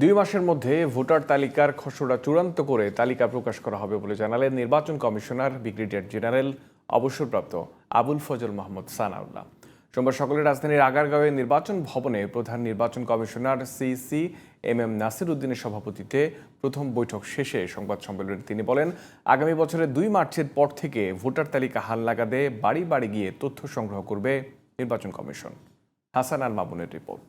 দুই মাসের মধ্যে ভোটার তালিকার খসড়া চূড়ান্ত করে তালিকা প্রকাশ করা হবে বলে জানালেন নির্বাচন কমিশনার, ব্রিগেডিয়ার জেনারেল অবসরপ্রাপ্ত আবুল ফজল মাহমুদ সানাউল্লাহ। সোমবার সকালে রাজধানীর আগারগাঁওয়ে নির্বাচন ভবনে প্রধান নির্বাচন commissioner CC M M Nasir উদ্দিনের সভাপতিত্বে প্রথম বৈঠক শেষে সংবাদ সম্মেলনে তিনি বলেন, আগামী বছরের দুই মার্চের পর থেকে ভোটার তালিকা হালনাগাদে বাড়ি বাড়ি গিয়ে তথ্য সংগ্রহ করবে নির্বাচন কমিশন। হাসান আল মামুনের রিপোর্ট।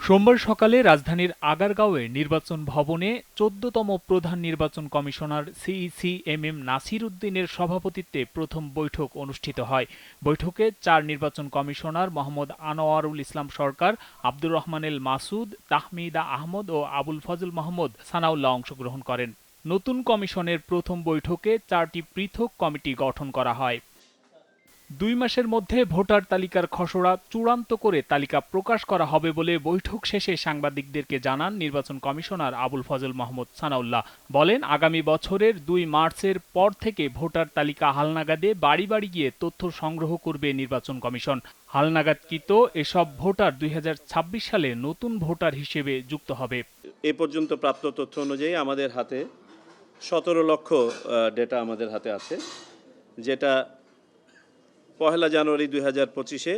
সোমবার সকালে রাজধানীর আগারগাঁওয়ে নির্বাচন ভবনে চোদ্দতম প্রধান নির্বাচন commissioner CEC M M Nasir উদ্দিনের সভাপতিত্বে প্রথম বৈঠক অনুষ্ঠিত হয়। বৈঠকে চার নির্বাচন কমিশনার মোহাম্মদ আনোয়ারুল ইসলাম সরকার, আব্দুর রহমানেল মাসুদ, তাহমিদা আহমদ ও আবুল ফজল মাহমুদ সানাউল্লাহ অংশগ্রহণ করেন। নতুন কমিশনের প্রথম বৈঠকে চারটি পৃথক কমিটি গঠন করা হয়। দুই মাসের মধ্যে ভোটার তালিকার খসড়া চূড়ান্ত করে তালিকা প্রকাশ করা হবে বলে বৈঠক শেষে সাংবাদিকদেরকে জানান নির্বাচন কমিশনার আবুল ফজল মাহমুদ সানাউল্লাহ। বলেন, আগামী বছরের দুই মার্চের পর থেকে ভোটার তালিকা হালনাগাদে বাড়ি বাড়ি গিয়ে তথ্য সংগ্রহ করবে নির্বাচন কমিশন। হালনাগাদকৃত এসব ভোটার দুই হাজার ছাব্বিশ সালে নতুন ভোটার হিসেবে যুক্ত হবে। এ পর্যন্ত প্রাপ্ত তথ্য অনুযায়ী আমাদের হাতে সতেরো লক্ষ ডেটা আমাদের হাতে আছে, যেটা পহেলা জানুয়ারি দুই হাজার পঁচিশে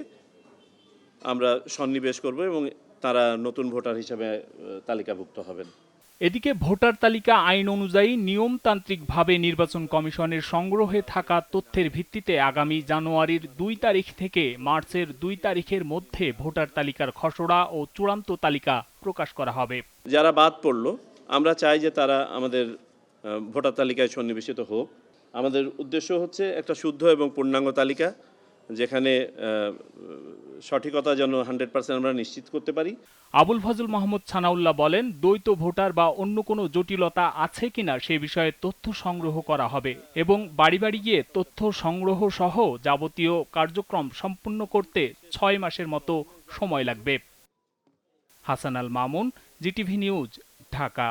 আমরা সন্নিবেশ করব এবং তারা নতুন ভোটার হিসেবে তালিকাভুক্ত হবেন। এদিকে ভোটার তালিকা আইন অনুযায়ী নিয়মতান্ত্রিকভাবে নির্বাচন কমিশনের সংগ্রহে থাকা তথ্যের ভিত্তিতে আগামী জানুয়ারির দুই তারিখ থেকে মার্চের দুই তারিখের মধ্যে ভোটার তালিকার খসড়া ও চূড়ান্ত তালিকা প্রকাশ করা হবে। যারা বাদ পড়ল আমরা চাই যে তারা আমাদের ভোটার তালিকায় সন্নিবেশিত হোক। আমাদের উদ্দেশ্য হচ্ছে একটা শুদ্ধ এবং পূর্ণাঙ্গ তালিকা। যেখানে সঠিকতা যেন হান্ড্রেড পার্সেন্ট আমরা নিশ্চিত করতে পারি। আবুল ফজল মাহমুদ ছানাউল্লাহ বলেন, দ্বৈত ভোটার বা অন্য কোনো জটিলতা আছে কিনা সে বিষয়ে তথ্য সংগ্রহ করা হবে এবং বাড়ি বাড়ি গিয়ে তথ্য সংগ্রহ সহ যাবতীয় কার্যক্রম সম্পূর্ণ করতে ছয় মাসের মতো সময় লাগবে। Hasan Al Mamun, GTV news, Dhaka.